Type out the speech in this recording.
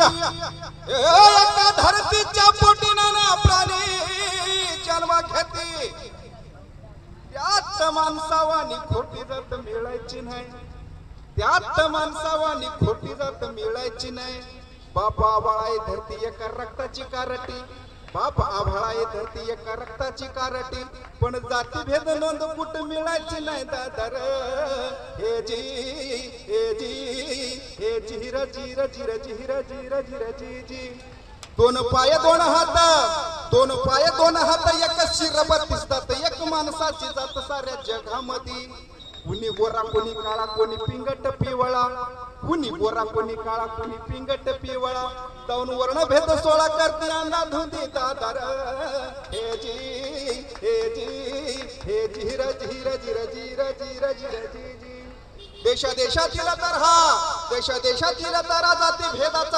एका धरतीच्या पोटी नाना प्राणी जन्म घेते त्यात माणसावानी खोटी जात मिळायची नाही. त्यात माणसावानी खोटी जात मिळायची नाही. बाप आभाळाय धरती एका रक्ताची कारटी. बाप आभाळाय धरती एका रक्ताची कारटी. पण जाती भेद नोंद कुठं मिळायची नाही दादर. हे जी हे जी. हे जिर जिर जिर जिर जिर जिर दोन पाय दोन हात दोन पाय दोन हात एक शिरभर दिसतात एक माणसाची जात साऱ्या जगामध्ये कुणी गोरा कोणी काळा कोणी पिंगट पिवळा कुणी गोरा कोणी काळा कोणी पिंगट पिवळा जाऊन वर्ण भेद सोळा करते अंदा धुंदी दादर हे जी हे जी हे जी झिर झिर झिर झिर झिर जी जी देशा देशातील तर हा देशा देशातील तर जाती भेदाचा